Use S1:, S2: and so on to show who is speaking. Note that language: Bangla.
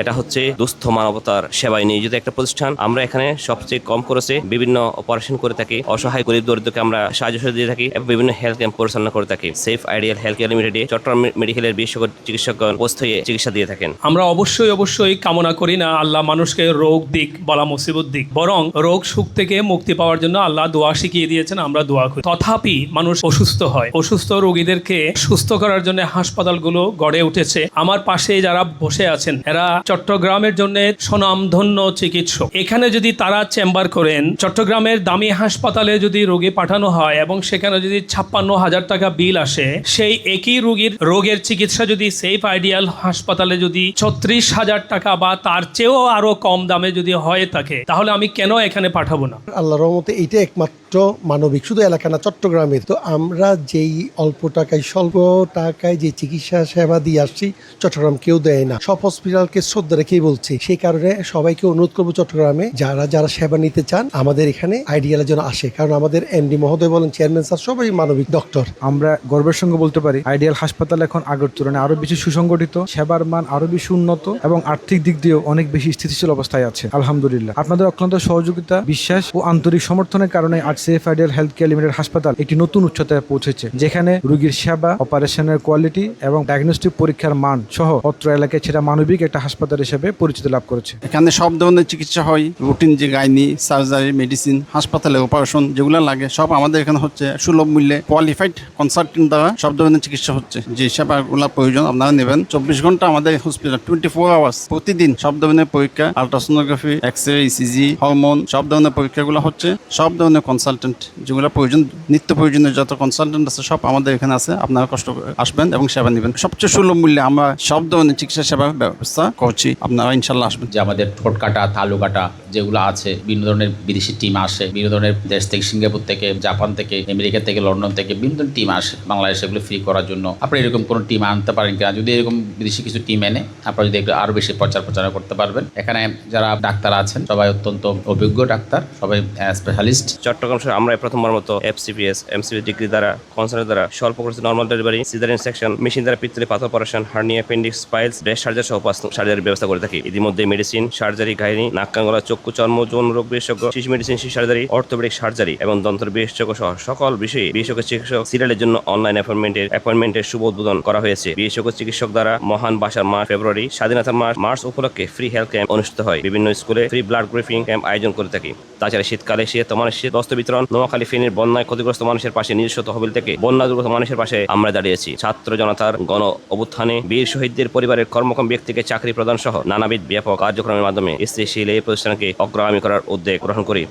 S1: এটা হচ্ছে দুস্থ মানবতার সেবায় নিয়োজিত একটা প্রতিষ্ঠান। আমরা এখানে সবচেয়ে কম খরচে বিভিন্ন অপারেশন করে থাকি, অসহায় গরিব দরিদ্রকে আমরা সাহায্য সহযোগিতা দিয়ে থাকি এবং বিভিন্ন হেলথ ক্যাম্প পরিচালনা করে থাকি। সেফ আইডিয়াল হেলথ কেয়ার লিমিটেডে চট্টগ্রাম মেডিকেলের বিশেষজ্ঞ চিকিৎসকগণ উপস্থিত হয়ে চিকিৎসা দিয়ে থাকেন।
S2: আমরা অবশ্যই অবশ্যই কামনা করি না আল্লাহ মানুষকে রোগ দিক বলা মুসিবত দিক, বরং রোগ সুখ থেকে মুক্তি পাওয়ার জন্য আল্লাহ দোয়া শিখিয়ে দিয়েছেন, আমরা দোয়া করি। তথাপি মানুষ অসুস্থ হয়, অসুস্থ রোগীদেরকে সুস্থ করার জন্য হাসপাতালগুলো গড়ে উঠেছে। আমার পাশে যারা বসে আছেন, এরা চট্টগ্রামের জন্য স্বনামধন্য চিকিৎসক। এখানে যদি তারা চেম্বার করেন, চট্টগ্রামের দামি হাসপাতালে যদি রোগী পাঠানো হয় এবং সেখানে যদি ছাপ্পান্ন হাজার টাকা বিল আসে, সেই একই রোগীর রোগের চিকিৎসা যদি সেফ আইডিয়াল হাসপাতালে যদি ছত্রিশ হাজার টাকা বা তার চেয়েও আরও কম দামে যদি হয়ে থাকে, তাহলে আমি কেন এখানে পাঠাবো না?
S3: আল্লাহর রহমতে এইটা একমাত্র মানবিক, শুধু এলাকা না, চট্টগ্রামের। তো আমরা যেই অল্প টাকায়, স্বল্প টাকায় যে চিকিৎসা সেবা দিয়ে আসছি, চট্টগ্রাম কেউ দেয় না। সব হসপিটালকে শ্রদ্ধা বলছি, সেই কারণে সবাইকে অনুরোধ করব চট্টগ্রামে, যারা যারা সেবা নিতে চান, আমাদের এখানে আইডিয়ালের জন্য আসে। কারণ আমাদের এমডি মহোদয় বলেন, চেয়ারম্যান স্যার, সবাই মানবিক ডক্টর।
S4: আমরা গর্বের সঙ্গে বলতে পারি, আইডিয়াল হাসপাতাল এখন আগের তুলনায় আরও বেশি সুসংগঠিত, সেবার মান আরও বেশি উন্নত এবং আর্থিক দিক দিয়েও অনেক বেশি স্থিতিশীল অবস্থায় আছে। আলহামদুলিল্লাহ। আপনাদের অক্লান্ত সহযোগিতা, বিশ্বাস ও আন্তরিক সমর্থনের কারণে আজ safe ideal health care limited হাসপাতাল একটি নতুন উচ্চতায় পৌঁছেছে, যেখানে রোগীর সেবা, অপারেশনের কোয়ালিটি এবং ডায়াগনস্টিক পরীক্ষার মান সহ অত্র এলাকায় সেটা মানবিক একটা হাসপাতাল হিসেবে পরিচিতি লাভ করেছে।
S5: এখানে সব ধরনের চিকিৎসা হয় রুটিন যে গাইনি সার্জারি মেডিসিন হাসপাতালে অপারেশন যেগুলো লাগে, সব আমাদের এখানে হচ্ছে সুলভ মূল্যে কোয়ালিফাইড কনসালটেন্ট দ্বারা সব ধরনের চিকিৎসা হচ্ছে। যে সেবাগুলো প্রয়োজন আপনারা নেবেন। চব্বিশ ঘণ্টা আমাদের হসপিটাল টোয়েন্টি ফোর আওয়ার্স প্রতিদিন সব ধরনের পরীক্ষা ultrasonography x ray ECG hormone সব ধরনের পরীক্ষাগুলো হচ্ছে সব ধরনের কনসালটেন্ট যেগুলো প্রয়োজন, নিত্য প্রয়োজনীয় যত কনসালটেন্ট আছে, সব আমাদের এখানে আছে। আপনারা কষ্ট আসবেন এবং সেবা নেবেন। সবচেয়ে সুলভ মূল্যে আমরা সব ধরনের চিকিৎসা সেবার ব্যবস্থা করছি। আপনারা ইনশাল্লাহ আসবেন।
S6: যে আমাদের ঠোঁট কাটা তালু কাটা যেগুলো আছে বিভিন্ন ধরনের বিদেশি টিম আসে বিভিন্ন ধরনের দেশ থেকে সিঙ্গাপুর থেকে জাপান থেকে আমেরিকা থেকে লন্ডন থেকে বিভিন্ন ধরনের টিম আসে বাংলাদেশে এগুলো ফ্রি করার জন্য। আপনি এরকম কোনো টিম আনতে পারেন কিনা যদি এরকম বিদেশি কিছু টিম এনে আপনারা যদি একটু আরও বেশি প্রচার প্রচার করতে পারবেন। এখানে যারা ডাক্তার আছেন সবাই অত্যন্ত অভিজ্ঞ ডাক্তার সবাই স্পেশালিস্ট
S1: চট্টগ্রাম শহরে আমরা প্রথমবার মতো এফসিপিএস এমসিপি ডিগ্রি দ্বারা কনসার্টের দ্বারা স্বল্প খরচে normal delivery caesarean section machine দ্বারা পিত্তলে পাথর operation hernia appendix piles breast surgery সহ সার্জারির ব্যবস্থা করে থাকি। ইতিমধ্যে মেডিসিন সার্জারি গাইনি নাক কান চক্ষু চর্ম, যৌন রোগ বিশেষজ্ঞ, শিশু মেডিসিন শিশু সার্জারি অর্থোপেডিক সার্জারি এবং দন্ত বিশেষজ্ঞ সহ সকল বিষয়ে বিশেষজ্ঞ চিকিৎসক সিরিয়ালের জন্য অনলাইন অ্যাপয়েন্টমেন্টের অ্যাপয়েন্টমেন্টের শুভ উদ্বোধন করা হয়েছে। বিশেষজ্ঞ চিকিৎসক দ্বারা মহান বাসার মাস ফেব্রুয়ারি, স্বাধীনতা মাস মার্চ উপলক্ষে ফ্রি হেলথ ক্যাম্প অনুষ্ঠিত হয়। বিভিন্ন স্কুলে ফ্রি ব্লাড গ্রুপিং ক্যাম্প আয়োজন করে থাকি। তাছাড়া শীতকালে শীত মানুষের বস্ত্র বিতরণ, নোয়াখালী ফেনীর বন্যায় ক্ষতিগ্রস্ত মানুষের পাশে নিজস্ব তহবিল থেকে বন্যা দুর্গত মানুষের পাশে আমরা দাঁড়িয়েছি। ছাত্র জনতার গণ অভ্যুত্থানে, বীর শহীদদের পরিবারের কর্মক্ষম ব্যক্তিকে চাকরি প্রদান সহ নানাবিধ ব্যাপক কার্যক্রমের মাধ্যমে স্থিতিশীল এই প্রতিষ্ঠানকে অগ্রগামী করার উদ্যোগ গ্রহণ করি।